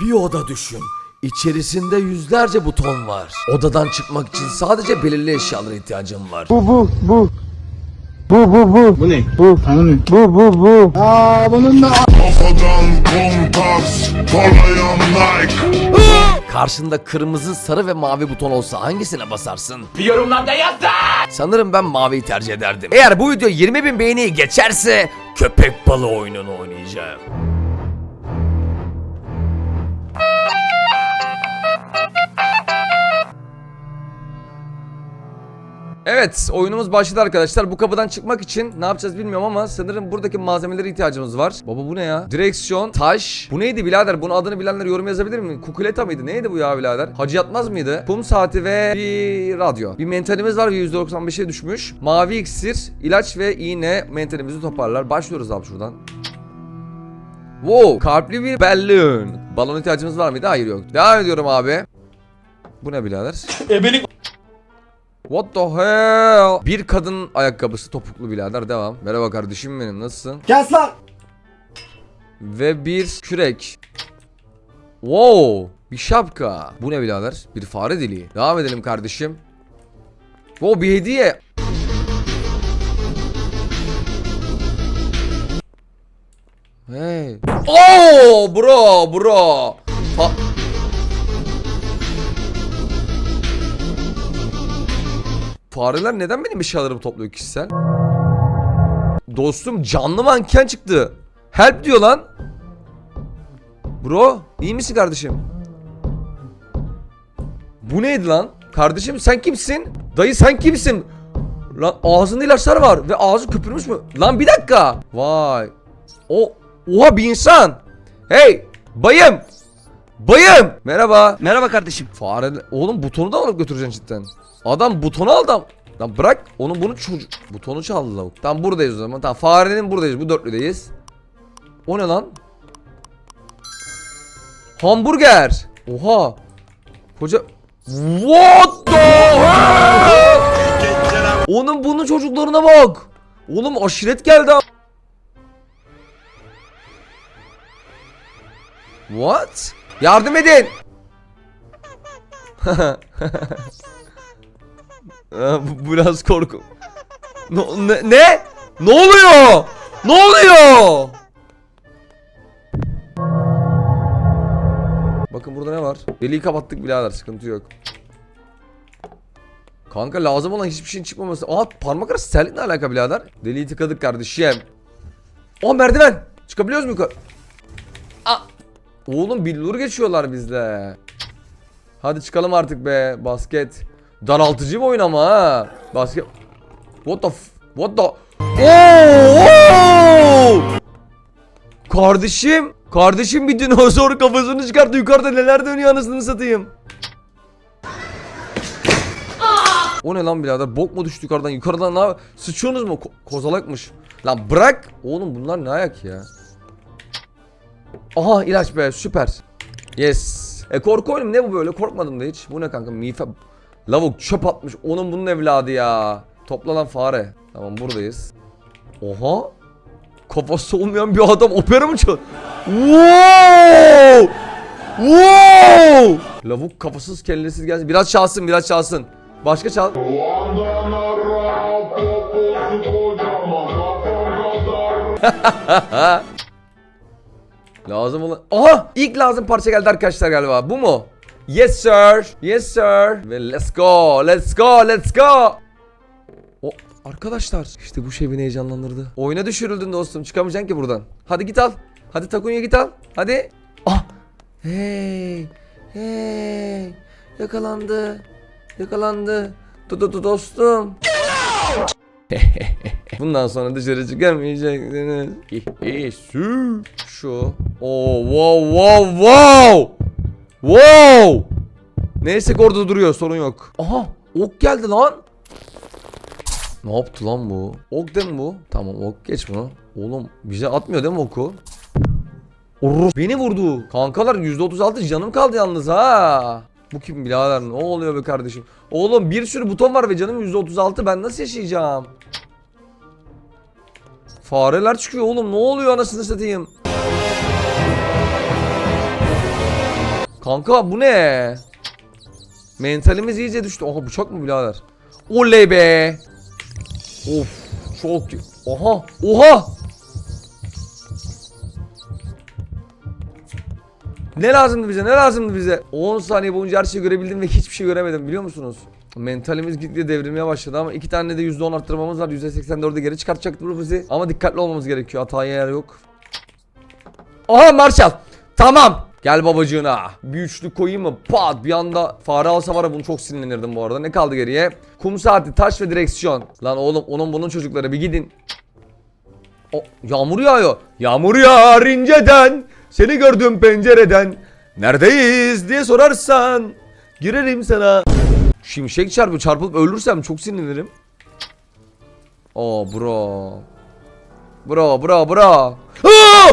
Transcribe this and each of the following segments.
Bir oda düşün. İçerisinde yüzlerce buton var. Odadan çıkmak için sadece belirli eşyalara ihtiyacım var. Bu bu bu. Bu bu bu. Bu ne? Bu. Tanımıyorum. Bu bu bu. Aa bunun da Kafadan kompas, parlayan Nike Karşında kırmızı, sarı ve mavi buton olsa hangisine basarsın? Bir yorumlarda yaz Sanırım ben maviyi tercih ederdim. Eğer bu video 20 bin beğeniyi geçerse köpek balığı oyununu oynayacağım. Evet oyunumuz başladı arkadaşlar. Bu kapıdan çıkmak için ne yapacağız bilmiyorum ama sanırım buradaki malzemelere ihtiyacımız var. Baba bu ne ya? Direksiyon, taş. Bu neydi birader? Bunun adını bilenler yorum yazabilir mi? Kukuleta mıydı? Neydi bu ya birader? Hacı yatmaz mıydı? Kum saati ve bir radyo. Bir mentalimiz var ve %95'e düşmüş. Mavi iksir, ilaç ve iğne mentalimizi toparlar. Başlıyoruz abi şuradan. Wow, kalpli bir balloon. Balon ihtiyacımız var mıydı? Hayır yok. Devam ediyorum abi. Bu ne birader? What the hell? Bir kadın ayakkabısı topuklu birader devam. Merhaba kardeşim benim nasılsın? Kes lan. Ve bir kürek. Wow. Bir şapka. Bu ne birader? Bir fare deliği. Devam edelim kardeşim. Wow bir hediye. Hey. Oh bro bro. Fa- Fareler neden benim eşyalarımı topluyor kişisel? Dostum canlı manken çıktı. Help diyor lan. Bro iyi misin kardeşim? Bu neydi lan? Kardeşim sen kimsin? Dayı sen kimsin? Lan ağzında ilaçlar var ve ağzı köpürmüş mü? Lan bir dakika. Vay. O oha bir insan. Hey bayım. Bayım. Merhaba. Merhaba kardeşim. Fare oğlum butonu da alıp götüreceksin cidden. Adam butonu aldı. Lan bırak onu bunu çocuk butonu çaldı lavuk. Tamam buradayız o zaman. Tamam farenin buradayız. Bu dörtlüdeyiz. O ne lan? Hamburger. Oha. Koca What the? Onun bunun çocuklarına bak. Oğlum aşiret geldi. What? Yardım edin. Ha, bu biraz korku. Ne, ne? Ne oluyor? Ne oluyor? Bakın burada ne var? Deliği kapattık birader sıkıntı yok. Kanka lazım olan hiçbir şeyin çıkmaması. Aa parmak arası terlikle alaka birader. Deliği tıkadık kardeşim. O merdiven. Çıkabiliyoruz mu yukarı? Aa. Oğlum billur geçiyorlar bizde. Hadi çıkalım artık be basket. Daraltıcı bir oyun ama ha. Basket. What the f What the Oo! Kardeşim, kardeşim bir dinozor kafasını çıkarttı yukarıda neler dönüyor anasını satayım. O ne lan birader? Bok mu düştü yukarıdan? Yukarıdan ne Sıçıyorsunuz mu? Ko- kozalakmış. Lan bırak. Oğlum bunlar ne ayak ya? Aha ilaç be süper. Yes. E korku oyunu ne bu böyle? Korkmadım da hiç. Bu ne kanka? Mife... Lavuk çöp atmış. Onun bunun evladı ya. Toplanan fare. Tamam buradayız. Oha. Kafası olmayan bir adam opera mı çal? Wow! Wow! Lavuk kafasız kellesiz gelsin. Biraz çalsın biraz çalsın. Başka çal. Lazım olan... Aha! İlk lazım parça geldi arkadaşlar galiba. Bu mu? Yes sir. Yes sir. Ve let's go. Let's go. Let's go. O arkadaşlar işte bu şey beni heyecanlandırdı. Oyuna düşürüldün dostum. Çıkamayacaksın ki buradan. Hadi git al. Hadi Takunya git al. Hadi. Ah. Hey. Hey. Yakalandı. Yakalandı. Do do do dostum. Bundan sonra dışarı çıkamayacaksınız. Şu. Şu. Oo wow wow wow. Wow. Neyse orada duruyor sorun yok. Aha ok geldi lan. Ne yaptı lan bu? Ok değil mi bu? Tamam ok geç bunu. Oğlum bize atmıyor değil mi oku? Orur. Beni vurdu. Kankalar %36 canım kaldı yalnız ha. Bu kim birader ne oluyor be kardeşim? Oğlum bir sürü buton var ve canım %36 ben nasıl yaşayacağım? Fareler çıkıyor oğlum ne oluyor anasını satayım? Kanka bu ne? Mentalimiz iyice düştü. Oha bıçak mı birader? Oley be. Of çok Oha oha. Ne lazımdı bize? Ne lazımdı bize? 10 saniye boyunca her şeyi görebildim ve hiçbir şey göremedim biliyor musunuz? Mentalimiz gitgide devrilmeye başladı ama iki tane de %10 arttırmamız var. %84'e geri çıkartacaktı bu bizi. Ama dikkatli olmamız gerekiyor. Hataya yer yok. Aha Marshall. Tamam. Gel babacığına. Bir üçlü koyayım mı? Pat bir anda fare alsa var bunu çok sinirlenirdim bu arada. Ne kaldı geriye? Kum saati, taş ve direksiyon. Lan oğlum onun bunun çocukları bir gidin. O, yağmur yağıyor. Yağmur yağar inceden. Seni gördüm pencereden. Neredeyiz diye sorarsan. Girerim sana. Şimşek çarpı çarpıp ölürsem çok sinirlenirim. Oo bro. Bro bro bro. Aa!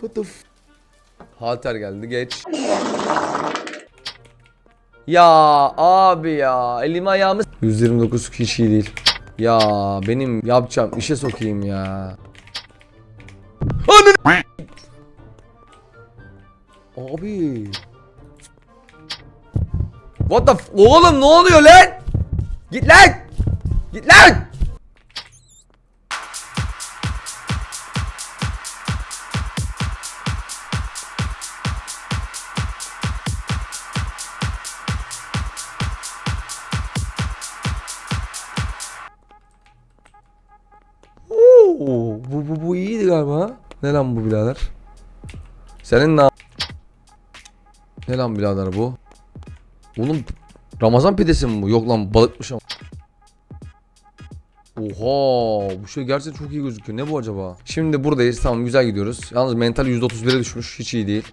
What the f- Halter geldi geç. Ya abi ya elim ayağımı 129 hiç iyi değil. Ya benim yapacağım işe sokayım ya. Abi. What the f- Oğlum ne oluyor lan? Git lan! Git lan! Bu, bu, iyiydi galiba. Ne lan bu birader? Senin ne Ne lan birader bu? Oğlum Ramazan pidesi mi bu? Yok lan balıkmış ama. Oha bu şey gerçekten çok iyi gözüküyor. Ne bu acaba? Şimdi buradayız. Tamam güzel gidiyoruz. Yalnız mental %31'e düşmüş. Hiç iyi değil.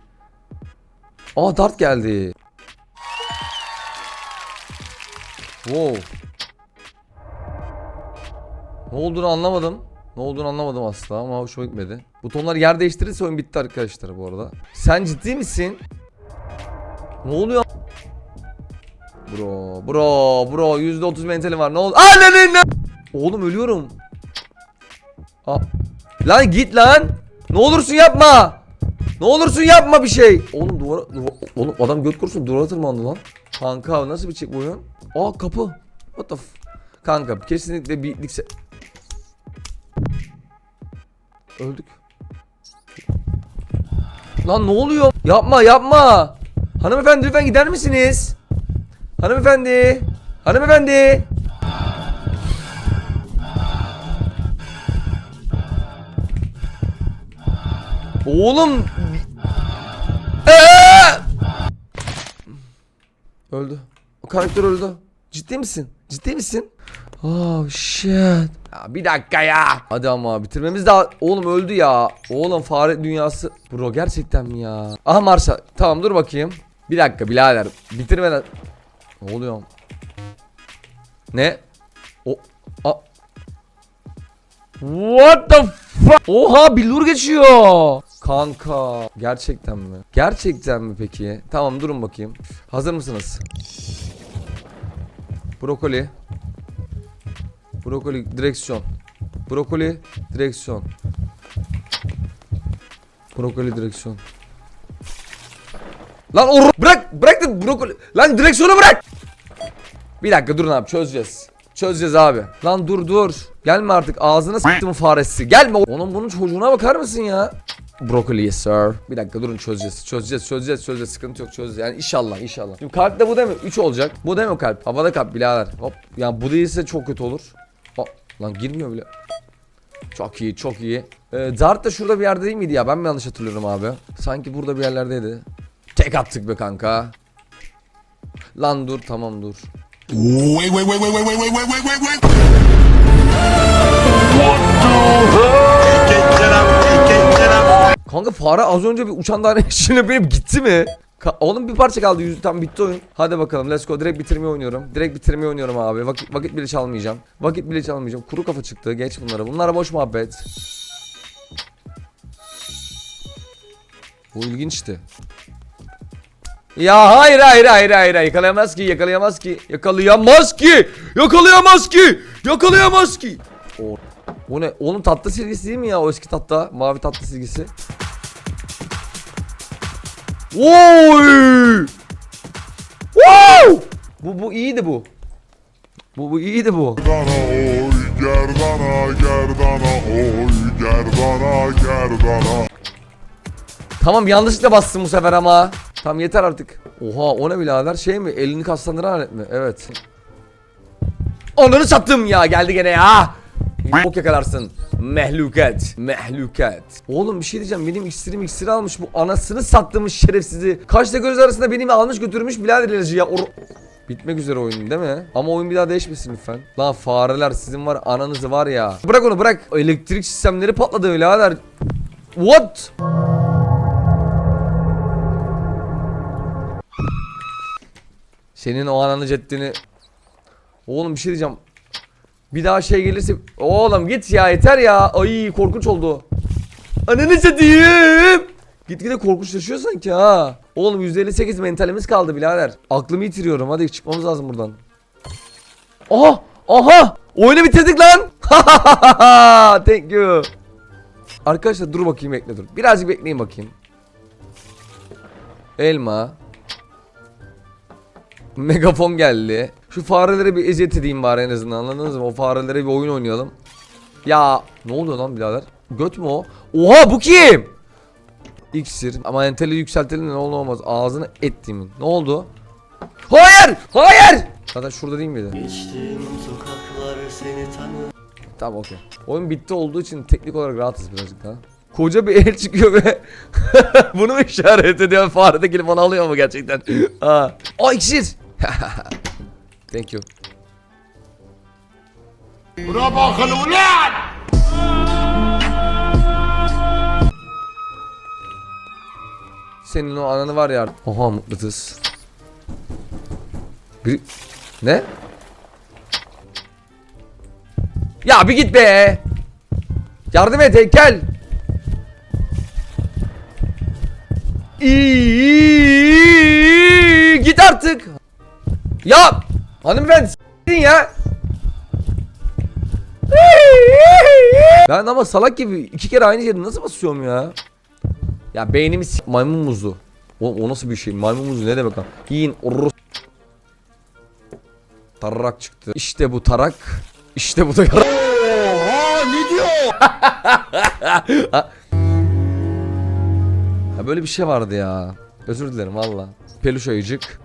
Aa dart geldi. Wow. Ne olduğunu anlamadım. Ne olduğunu anlamadım asla ama hoşuma gitmedi. Butonlar yer değiştirirse oyun bitti arkadaşlar bu arada. Sen ciddi misin? Ne oluyor? Bro, bro, bro %30 mentalim var. Ne oldu? Ananın Oğlum ölüyorum. Aa. Lan git lan. Ne olursun yapma. Ne olursun yapma bir şey. Oğlum duvara, duva- oğlum adam göt kurusun duvara tırmandı lan. Kanka nasıl bir çek bu oyun? Aa kapı. What the f Kanka kesinlikle bir likse... Öldük. Lan ne oluyor? Yapma yapma. Hanımefendi lütfen gider misiniz? Hanımefendi. Hanımefendi. Oğlum. Ee! Öldü. O karakter öldü. Ciddi misin? Ciddi misin? Oh shit. Bir dakika ya. Hadi ama bitirmemiz daha... Oğlum öldü ya. Oğlum fare dünyası... Bro gerçekten mi ya? Aha Marsha. Tamam dur bakayım. Bir dakika birader. Bitirmeden... Ne oluyor? Ne? O... A... What the fuck? Oha billur geçiyor. Kanka. Gerçekten mi? Gerçekten mi peki? Tamam durun bakayım. Hazır mısınız? Brokoli. Brokoli direksiyon. Brokoli direksiyon. Brokoli direksiyon. Lan o bırak bırak da brokoli. Lan direksiyonu bırak. Bir dakika durun abi çözeceğiz. Çözeceğiz abi. Lan dur dur. Gelme artık ağzına s**tım faresi. Gelme. Onun bunun çocuğuna bakar mısın ya? Brokoli yes sir. Bir dakika durun çözeceğiz. Çözeceğiz çözeceğiz çözeceğiz. Sıkıntı yok çözeceğiz. Yani inşallah inşallah. Şimdi kalp de bu değil mi? 3 olacak. Bu değil mi kalp? Havada kalp birader. Hop. Yani bu değilse çok kötü olur. Lan girmiyor bile. Çok iyi çok iyi. Ee, Dart da şurada bir yerde değil miydi ya? Ben mi yanlış hatırlıyorum abi? Sanki burada bir yerlerdeydi. Tek attık be kanka. Lan dur tamam dur. Wait, wait, wait, wait, wait, wait, wait, wait, wait, wait, wait. Kanka fare az önce bir uçan daire içine benim gitti mi? Ka- Oğlum bir parça kaldı yüzü tam bitti oyun. Hadi bakalım let's go direkt bitirmeyi oynuyorum. Direkt bitirmeyi oynuyorum abi. Vakit, vakit bile çalmayacağım. Vakit bile çalmayacağım. Kuru kafa çıktı. Geç bunları. Bunlara boş muhabbet. Bu ilginçti. Ya hayır hayır hayır hayır yakalayamaz ki yakalayamaz ki yakalayamaz ki yakalayamaz ki yakalayamaz ki. O- O ne? Oğlum tatlı silgisi değil mi ya o eski tatlı? Mavi tatlı silgisi. Oy! Wow! Bu bu iyiydi bu. Bu bu iyiydi bu. Gerdana oy gerdana gerdana oy gerdana gerdana Tamam yanlışlıkla bastım bu sefer ama. Tamam yeter artık. Oha o ne birader şey mi? Elini kaslandıran alet mi? Evet. Onları sattım ya geldi gene ya. Bok yakalarsın. Mehlukat. Mehlukat. Oğlum bir şey diyeceğim. Benim iksirim iksiri almış. Bu anasını sattığımız şerefsizi. Kaçta göz arasında benim almış götürmüş birader ilacı ya. Or- Bitmek üzere oyun değil mi? Ama oyun bir daha değişmesin lütfen. Lan fareler sizin var ananızı var ya. Bırak onu bırak. Elektrik sistemleri patladı birader. What? Senin o ananı ceddini Oğlum bir şey diyeceğim Bir daha şey gelirse Oğlum git ya yeter ya. Ay korkunç oldu. Ananı satayım. Gitgide korkunçlaşıyor sanki ha. Oğlum %58 mentalimiz kaldı birader. Aklımı yitiriyorum hadi çıkmamız lazım buradan. Aha Aha. Oyunu bitirdik lan. Thank you. Arkadaşlar dur bakayım bekle dur. Birazcık bekleyin bakayım. Elma. Megafon geldi. Şu farelere bir eziyet edeyim bari en azından anladınız mı? O farelere bir oyun oynayalım. Ya ne oluyor lan birader? Göt mü o? Oha bu kim? İksir ama enteli yükseltelim de ne olur olmaz. Ağzını ettiğimin. Ne oldu? Hayır! Hayır! Zaten şurada değil miydi? Geçtiğim sokaklar seni tanır Tamam okey. Oyun bitti olduğu için teknik olarak rahatız birazcık daha. Koca bir el çıkıyor ve bunu mu işaret ediyor? Fare de gelip onu alıyor mu gerçekten? Aa. Aa iksir! Thank you. Buna bakın ulan Senin o ananı var ya. Oha mıknatıs. Bir... Ne? Ya bir git be. Yardım et heykel. İyi, git artık. Ya hanımefendi s**tin ya. Ben ama salak gibi iki kere aynı yere nasıl basıyorum ya? Ya beynimi s- maymun muzu. O, o nasıl bir şey? Maymun muzu ne demek lan? Yiyin orros. Tarak çıktı. İşte bu tarak. İşte bu da yarak. Oha ne diyor Ya böyle bir şey vardı ya. Özür dilerim valla. Peluş ayıcık.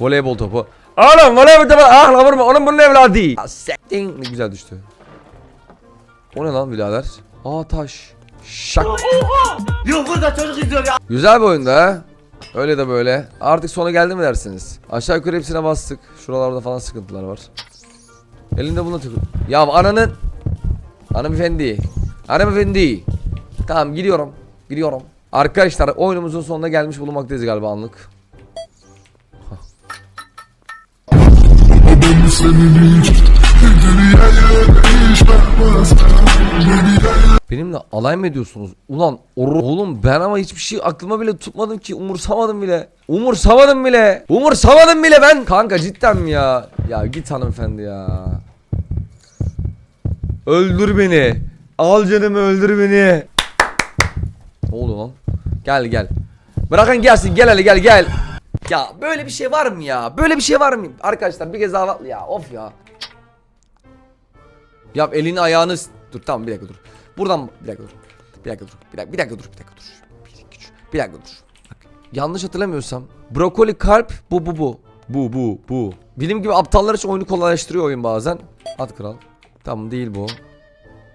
Voleybol topu. Oğlum voleybol topu. Ah lan vurma. Onun bunun evladı. Sektin. Ne güzel düştü. O ne lan birader? Aa taş. Şak. Yok burada çocuk izliyor ya Güzel bir oyundu ha. Öyle de böyle. Artık sona geldi mi dersiniz? Aşağı yukarı hepsine bastık. Şuralarda falan sıkıntılar var. Elinde buna tıkı. Ya ananın. Hanımefendi. Hanımefendi. Tamam gidiyorum. Gidiyorum. Arkadaşlar oyunumuzun sonuna gelmiş bulunmaktayız galiba anlık. Benimle alay mı ediyorsunuz? Ulan oğlum ben ama hiçbir şey aklıma bile tutmadım ki. Umursamadım bile. Umursamadım bile. Umursamadım bile ben. Kanka cidden mi ya? Ya git hanımefendi ya. Öldür beni. Al canımı öldür beni. Ne oluyor lan? Gel gel. Bırakın gelsin gel hele gel gel. Ya böyle bir şey var mı ya? Böyle bir şey var mı? Arkadaşlar bir kez daha ya of ya. Yap elini ayağını dur tamam bir dakika dur. Buradan bir dakika dur. Bir dakika dur. Bir dakika, bir dakika dur. Bir dakika dur. Bir dakika dur. Bir dakika dur. Bak, yanlış hatırlamıyorsam brokoli kalp bu bu bu. Bu bu bu. Benim gibi aptallar için oyunu kolaylaştırıyor oyun bazen. At kral. Tamam değil bu.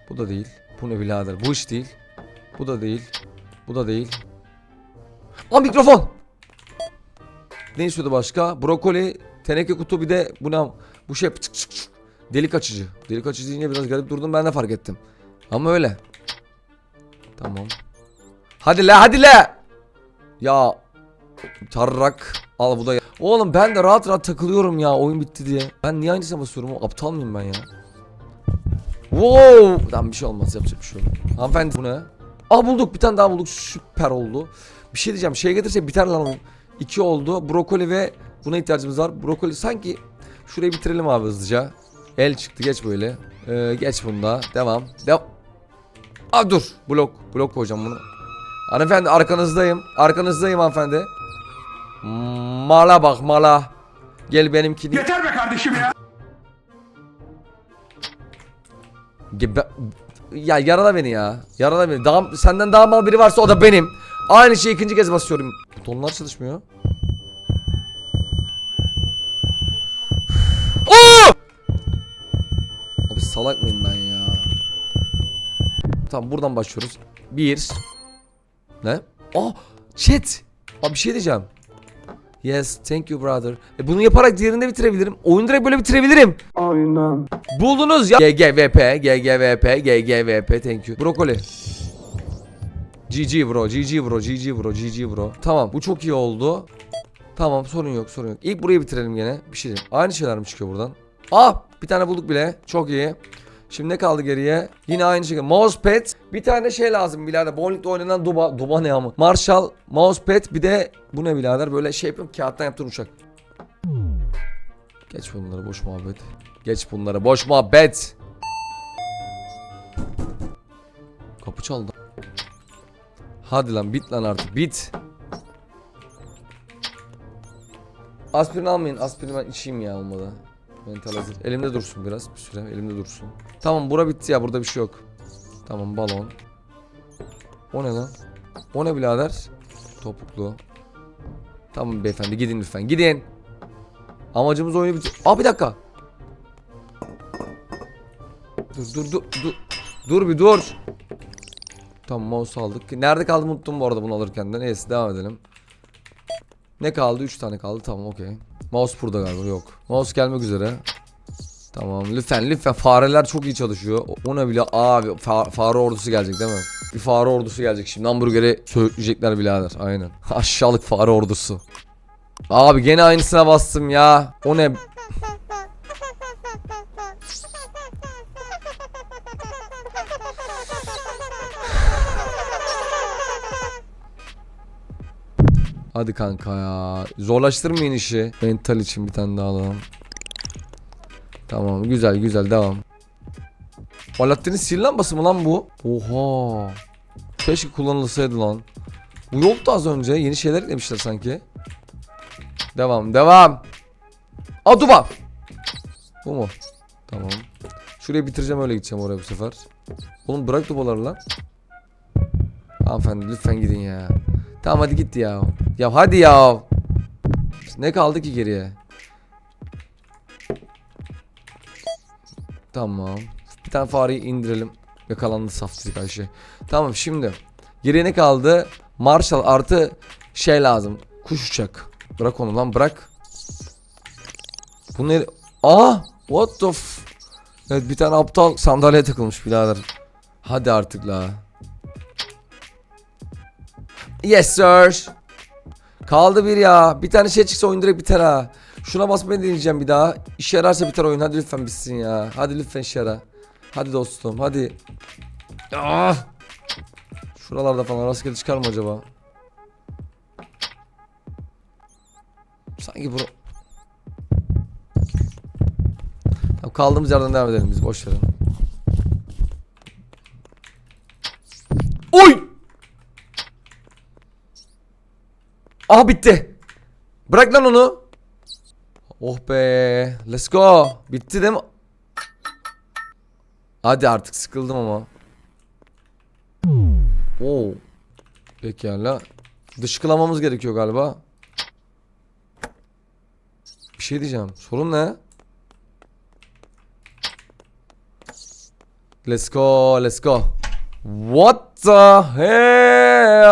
Bu da değil. Bu ne birader? Bu iş değil. Bu da değil. Bu da değil. Aa mikrofon. Ne istiyordu başka? Brokoli, teneke kutu bir de bu ne? Bu şey çık çık çık. Delik açıcı. Delik açıcı deyince biraz garip durdum ben de fark ettim. Ama öyle. Tamam. Hadi la hadi la. Ya tarrak al bu da. Ya. Oğlum ben de rahat rahat takılıyorum ya oyun bitti diye. Ben niye aynısına basıyorum? Aptal mıyım ben ya? Wow! Tamam bir şey olmaz yapacak bir şey yok. Hanımefendi bu ne? Aa bulduk bir tane daha bulduk süper oldu. Bir şey diyeceğim şey getirse biter lan oğlum. 2 oldu. Brokoli ve buna ihtiyacımız var. Brokoli sanki şurayı bitirelim abi hızlıca. El çıktı geç böyle. Ee, geç bunda. Devam. Devam. Aa dur. Blok. Blok koyacağım bunu. Hanımefendi arkanızdayım. Arkanızdayım hanımefendi. Mala bak mala. Gel benimki. Yeter be kardeşim ya. Gebe ya yarala beni ya. Yarala beni. Daha, senden daha mal biri varsa o da benim. Aynı şeyi ikinci kez basıyorum. Butonlar çalışmıyor. Oo! Abi salak mıyım ben ya? Tamam buradan başlıyoruz. Bir. Ne? Aa chat. Abi bir şey diyeceğim. Yes, thank you brother. E bunu yaparak diğerini de bitirebilirim. Oyunu direkt böyle bitirebilirim. Aynen. Buldunuz ya. GGVP, GGVP, GGVP thank you. Brokoli. GG bro, GG bro, GG bro, GG bro. Tamam bu çok iyi oldu. Tamam sorun yok sorun yok. İlk burayı bitirelim gene. Bir şey diyeyim. Aynı şeyler mi çıkıyor buradan? Aa bir tane bulduk bile. Çok iyi. Şimdi ne kaldı geriye? Yine aynı şekilde. Mousepad. Bir tane şey lazım birader. Bowling'de oynanan duba. Duba ne ama? Marshall. Mousepad. Bir de bu ne birader? Böyle şey yapıyorum. Kağıttan yaptığın uçak. Geç bunları boş muhabbet. Geç bunları boş muhabbet. Kapı çaldı. Hadi lan bit lan artık bit. Aspirin almayın. Aspirin ben içeyim ya olmadı. Mental hazır. Elimde dursun biraz bir süre. Elimde dursun. Tamam bura bitti ya. Burada bir şey yok. Tamam balon. O ne lan? O ne birader? Topuklu. Tamam beyefendi gidin lütfen. Gidin. Amacımız oyunu bitir. Aa bir dakika. Dur dur dur dur. Dur bir dur. Tamam mouse aldık. Nerede kaldı unuttum bu arada bunu alırken de. Neyse devam edelim. Ne kaldı? 3 tane kaldı. Tamam okey. Mouse burada galiba yok. Mouse gelmek üzere. Tamam lütfen lütfen fareler çok iyi çalışıyor. Ona bile abi fa- fare ordusu gelecek değil mi? Bir fare ordusu gelecek şimdi hamburgeri söğütleyecekler birader aynen. Aşağılık fare ordusu. Abi gene aynısına bastım ya. O ne? Hadi kanka ya. Zorlaştırmayın işi. Mental için bir tane daha alalım. Tamam güzel güzel devam. Alaaddin'in sihir lambası mı lan bu? Oha. Keşke kullanılsaydı lan. Bu yoktu az önce. Yeni şeyler eklemişler sanki. Devam devam. Aa duba. Bu mu? Tamam. Şurayı bitireceğim öyle gideceğim oraya bu sefer. Oğlum bırak dubaları lan. Hanımefendi lütfen gidin ya. Tamam hadi git ya. Ya hadi ya. Ne kaldı ki geriye? Tamam. Bir tane fareyi indirelim. Yakalandı saftirik Ayşe. Tamam şimdi. Geriye ne kaldı? Marshall artı şey lazım. Kuş uçak. Bırak onu lan bırak. Bu ne? Aa! What the f... Evet bir tane aptal sandalyeye takılmış birader. Hadi artık la. Yes sir. Kaldı bir ya. Bir tane şey çıksa oyun direkt biter ha. Şuna basmayı deneyeceğim bir daha. İşe yararsa biter oyun. Hadi lütfen bitsin ya. Hadi lütfen işe yara. Hadi dostum hadi. Ah! Şuralarda falan rastgele çıkar mı acaba? Sanki bura... Tamam, kaldığımız yerden devam edelim biz boş verin. Oy! Aha bitti. Bırak lan onu. Oh be. Let's go. Bitti değil mi? Hadi artık sıkıldım ama. Oo. Pekala. Dışkılamamız gerekiyor galiba. Bir şey diyeceğim. Sorun ne? Let's go, let's go. What the hell?